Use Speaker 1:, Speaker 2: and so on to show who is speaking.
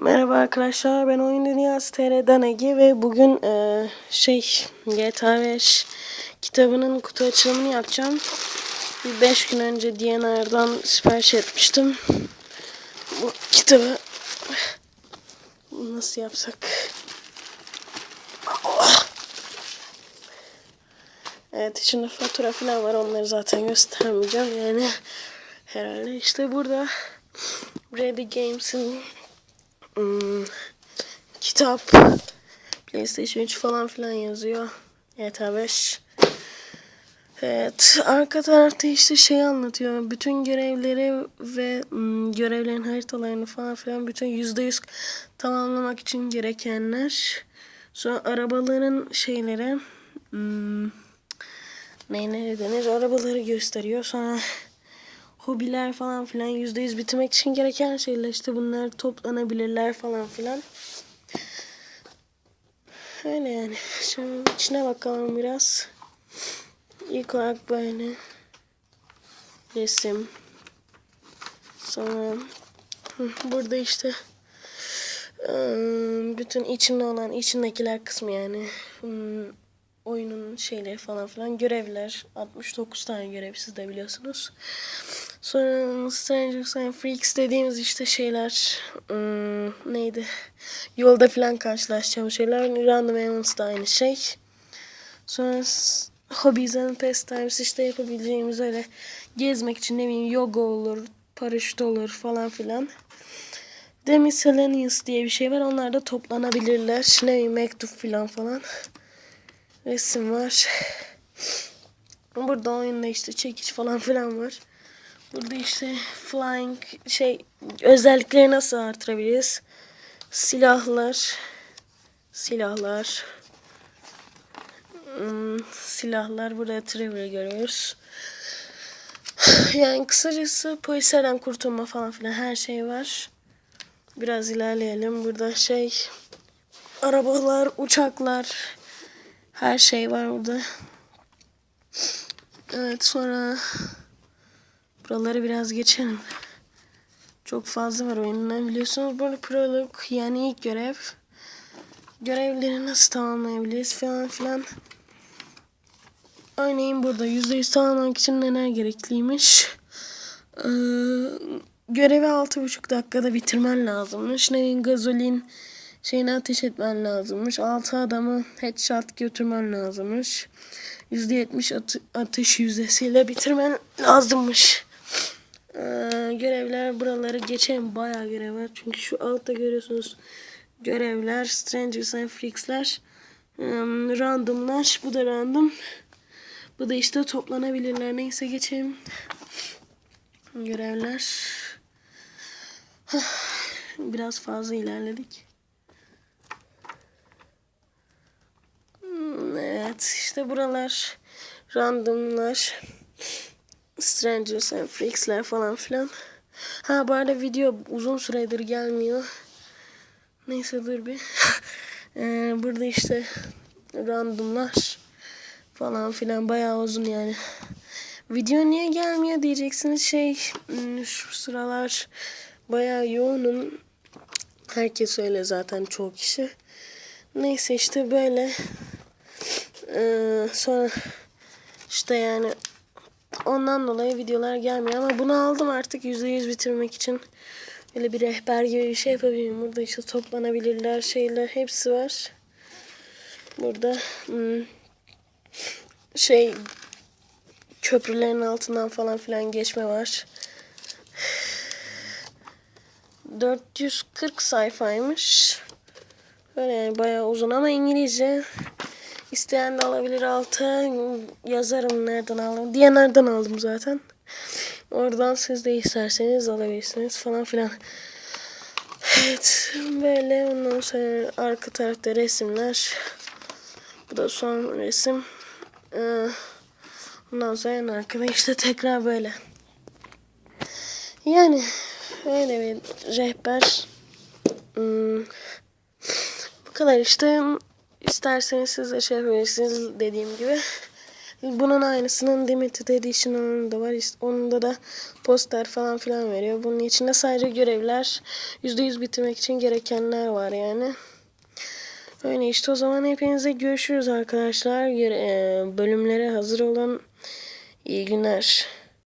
Speaker 1: Merhaba arkadaşlar ben Oyun Dünyası TR'den Ege ve bugün e, şey GTA 5 kitabının kutu açılımını yapacağım. Bir 5 gün önce DNR'dan sipariş etmiştim. Bu kitabı nasıl yapsak? Evet içinde fatura falan var onları zaten göstermeyeceğim yani herhalde işte burada Ready Games'in Hmm, kitap PlayStation 3 falan filan yazıyor. GTA 5. Evet, arka tarafta işte şey anlatıyor. Bütün görevleri ve hmm, görevlerin haritalarını falan filan bütün %100 tamamlamak için gerekenler. Sonra arabaların şeyleri hmm, ne ne denir arabaları gösteriyor. Sonra hobiler falan filan yüzde yüz bitirmek için gereken şeyler işte bunlar toplanabilirler falan filan. Öyle yani. Şimdi içine bakalım biraz. İlk olarak böyle resim. Sonra burada işte bütün içinde olan içindekiler kısmı yani oyunun şeyleri falan filan görevler 69 tane görev siz de biliyorsunuz. Sonra Stranger Things Freaks dediğimiz işte şeyler hmm, neydi? Yolda falan karşılaşacağım şeyler. Random Events da aynı şey. Sonra Hobbies and Pastimes işte yapabileceğimiz öyle gezmek için ne bileyim yoga olur, paraşüt olur falan filan. The Miscellaneous diye bir şey var. Onlar da toplanabilirler. Ne bileyim mektup filan falan. Resim var. Burada oyunda işte çekiç falan filan var. Burada işte flying şey özellikleri nasıl artırabiliriz? Silahlar silahlar hmm, silahlar burada Trevor görüyoruz. Yani kısacası polislerden kurtulma falan filan her şey var. Biraz ilerleyelim. Burada şey arabalar, uçaklar her şey var burada. Evet sonra Buraları biraz geçelim. Çok fazla var oyundan biliyorsunuz. Böyle prolog yani ilk görev. Görevleri nasıl tamamlayabiliriz falan filan. Örneğin burada %100 tamamlamak için neler gerekliymiş. Ee, görevi 6,5 dakikada bitirmen lazımmış. Neyin gazolin şeyini ateş etmen lazımmış. 6 adamı headshot götürmen lazımmış. %70 atı, atış yüzdesiyle bitirmen lazımmış. Ee, görevler buraları geçen bayağı görev var. Çünkü şu altta görüyorsunuz görevler, Strangers and Freaks'ler, um, randomlar. Bu da random. Bu da işte toplanabilirler. Neyse geçelim. Görevler. Biraz fazla ilerledik. Hmm, evet işte buralar randomlar. Strangers and Freaks'ler falan filan. Ha bu arada video uzun süredir gelmiyor. Neyse dur bir. ee, burada işte randomlar falan filan bayağı uzun yani. Video niye gelmiyor diyeceksiniz şey hmm, şu sıralar bayağı yoğunum. Herkes öyle zaten çok kişi. Neyse işte böyle. Ee, sonra işte yani Ondan dolayı videolar gelmiyor ama bunu aldım artık %100 bitirmek için. Böyle bir rehber gibi bir şey yapabilirim. Burada işte toplanabilirler şeyler hepsi var. Burada hmm, şey köprülerin altından falan filan geçme var. 440 sayfaymış. Böyle yani bayağı uzun ama İngilizce. İsteyen de alabilir alta. Yazarım nereden aldım. Diye nereden aldım zaten. Oradan siz de isterseniz alabilirsiniz falan filan. Evet böyle ondan sonra arka tarafta resimler. Bu da son resim. Ee, ondan sonra en arkada işte tekrar böyle. Yani öyle bir rehber. Hmm, bu kadar işte. İsterseniz siz de şey dediğim gibi. Bunun aynısının Limited Edition'ının da var. İşte Onda da poster falan filan veriyor. Bunun içinde sadece görevler %100 bitirmek için gerekenler var yani. Öyle işte o zaman hepinize görüşürüz arkadaşlar. E, Bölümlere hazır olun. İyi günler.